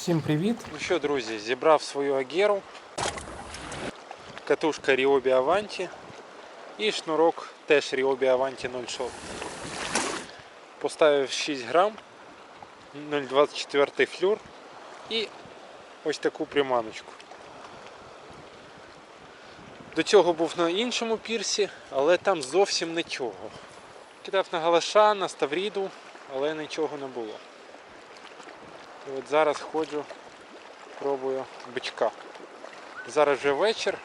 Всім привіт! Ну що, друзі, зібрав свою агеру, катушка Ryobi Avanti і шнурок теж Ryobi Avanti 06. Поставив 6 грам, 0,24 флюр і ось таку приманочку. До цього був на іншому пірсі, але там зовсім нічого. Кидав на галаша, на ставріду, але нічого не було. І от зараз ходжу, пробую бичка. Зараз вже вечір.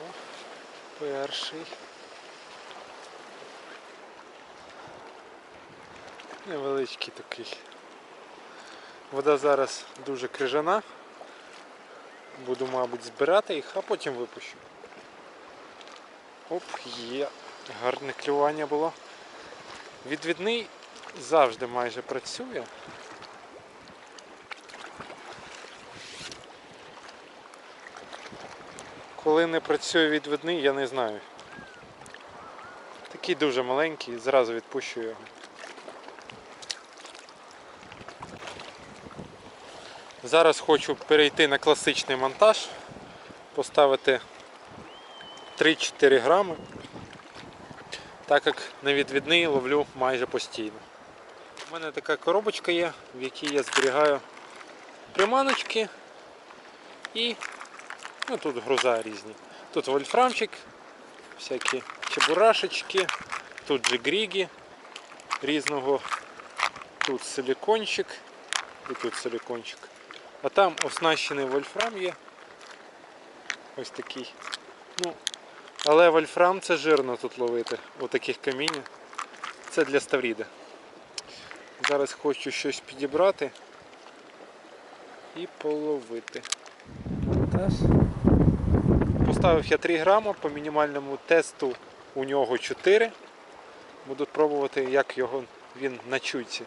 О, перший. Невеличкий такий. Вода зараз дуже крижана. Буду, мабуть, збирати їх, а потім випущу. Оп, є. Гарне клювання було. Відвідний завжди майже працює. Коли не працює відвідний, я не знаю. Такий дуже маленький, зразу відпущу його. Зараз хочу перейти на класичний монтаж, поставити 3-4 грами, так як на відвідний ловлю майже постійно. У мене така коробочка є, в якій я зберігаю приманочки і ну, тут груза різні. Тут вольфрамчик, всякі чебурашечки, тут же гріги різного, тут силикончик і тут силикончик. А там оснащений вольфрам є. Ось такий. Ну, але вольфрам це жирно тут ловити, отаких каміння. Це для ставріда. Зараз хочу щось підібрати і половити. Поставив я 3 грама, по мінімальному тесту у нього 4. Буду пробувати, як його він на чуйці.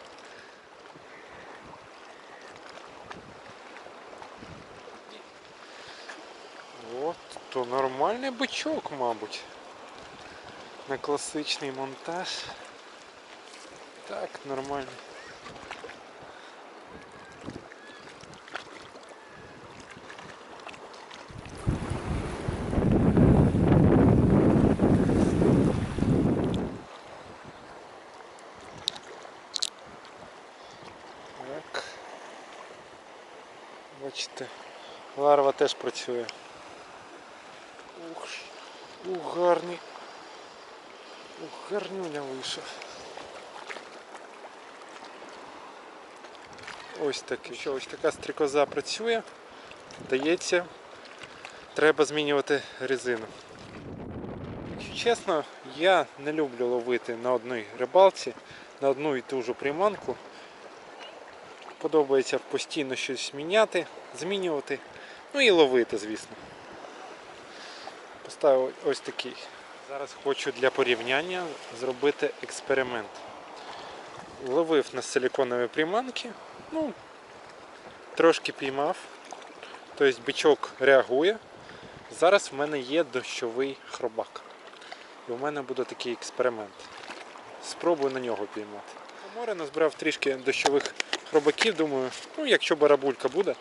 От, то нормальний бичок, мабуть. На класичний монтаж. Так, нормально. Так. Бачите, ларва теж працює. Ух, ух, гарний. Ух, гарнюня вийшов. Ось таке. Що ось така стрікоза працює. Дається, треба змінювати резину. Якщо чесно, я не люблю ловити на одній рибалці, на одну і ту ж приманку. Подобається постійно щось міняти, змінювати, ну і ловити, звісно. Поставив ось такий. Зараз хочу для порівняння зробити експеримент. Ловив на силиконові приманки, ну, трошки піймав, тобто бичок реагує. Зараз в мене є дощовий хробак. І в мене буде такий експеримент. Спробую на нього піймати. У море назбирав трішки дощових хробаків, думаю, ну якщо барабулька буде.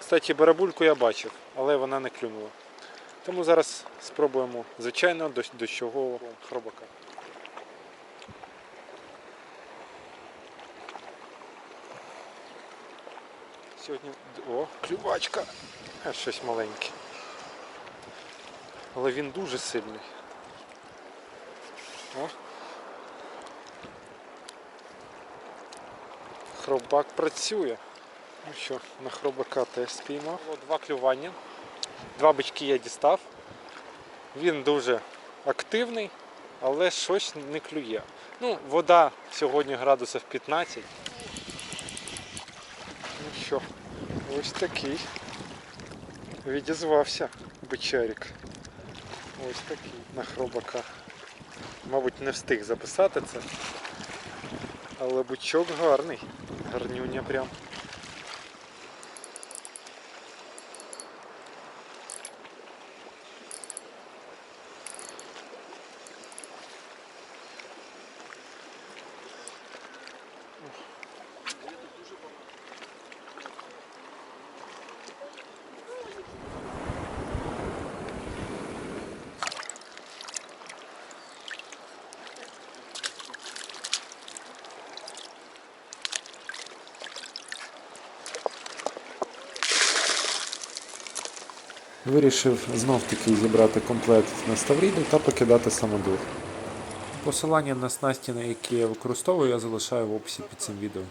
Кстати, барабульку я бачив, але вона не клюнула. Тому зараз спробуємо звичайно дощового хробака. Сьогодні. О, клювачка! Щось маленьке. Але він дуже сильний. О. Хробак працює. Ну що, на хробака теж спіймав. Два клювання. Два бички я дістав. Він дуже активний, але щось не клює. Ну, вода сьогодні градусів 15. Що, ось такий. Відізвався бичарик. Ось такий на хробака. Мабуть, не встиг записати це. Але бичок гарний. Гарнюня прям. Вирішив знов таки зібрати комплект на Ставріду та покидати самодур. Посилання на снасті, на які я використовую, я залишаю в описі під цим відео.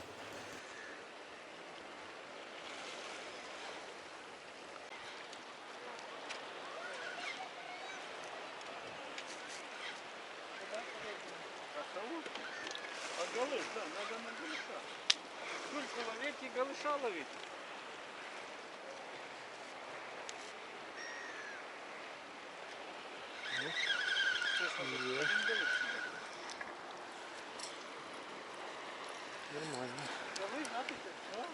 А галыш, да, надо на галыша. Только ловить и галыша ловить. Честно, один галыш. Нормально. Галыш, надо тебе, да?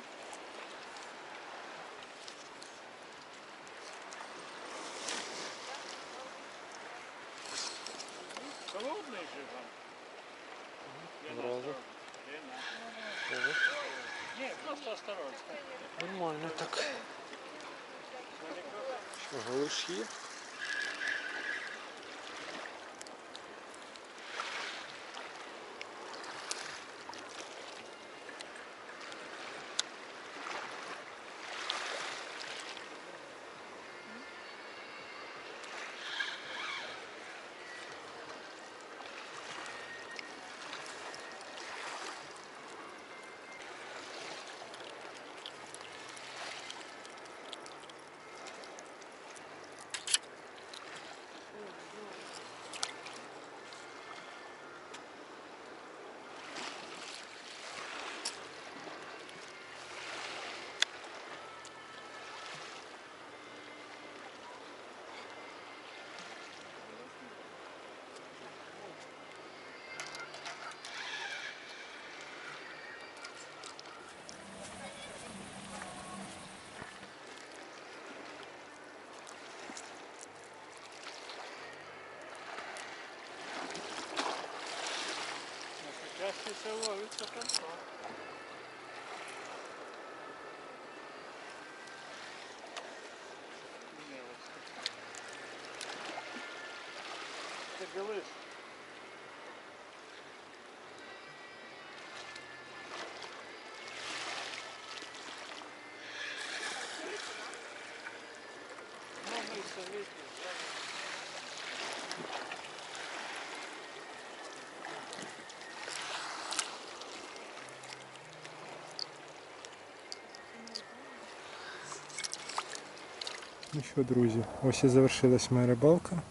Холодный же вам. Я на Зразу. осторожно. Я на- Не, просто осторожно. Нормально так. Що, галиш є? все ловится хорошо. Ты белышь. Ну що, друзі, ось і завершилась моя рибалка.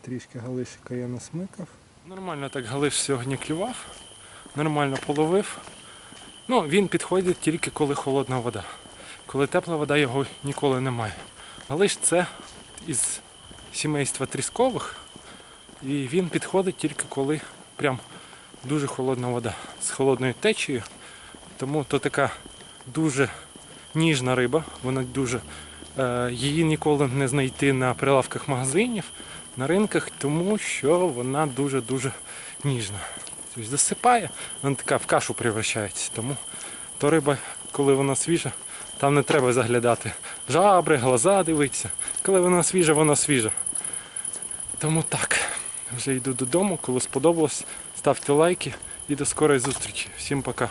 Трішки галишика я насмикав. Нормально так галиш сьогодні клював, нормально половив. Ну, він підходить тільки коли холодна вода. Коли тепла вода його ніколи немає. Галиш це із сімейства тріскових. І він підходить тільки коли прям дуже холодна вода з холодною течією. Тому то така дуже ніжна риба, вона дуже Її ніколи не знайти на прилавках магазинів, на ринках, тому що вона дуже-дуже ніжна. Тобто засипає, вона така в кашу превращається. Тому то риба, коли вона свіжа, там не треба заглядати. Жабри, глаза дивитися. Коли вона свіжа, вона свіжа. Тому так. Вже йду додому. Коли сподобалось, ставте лайки і до скорої зустрічі. Всім пока.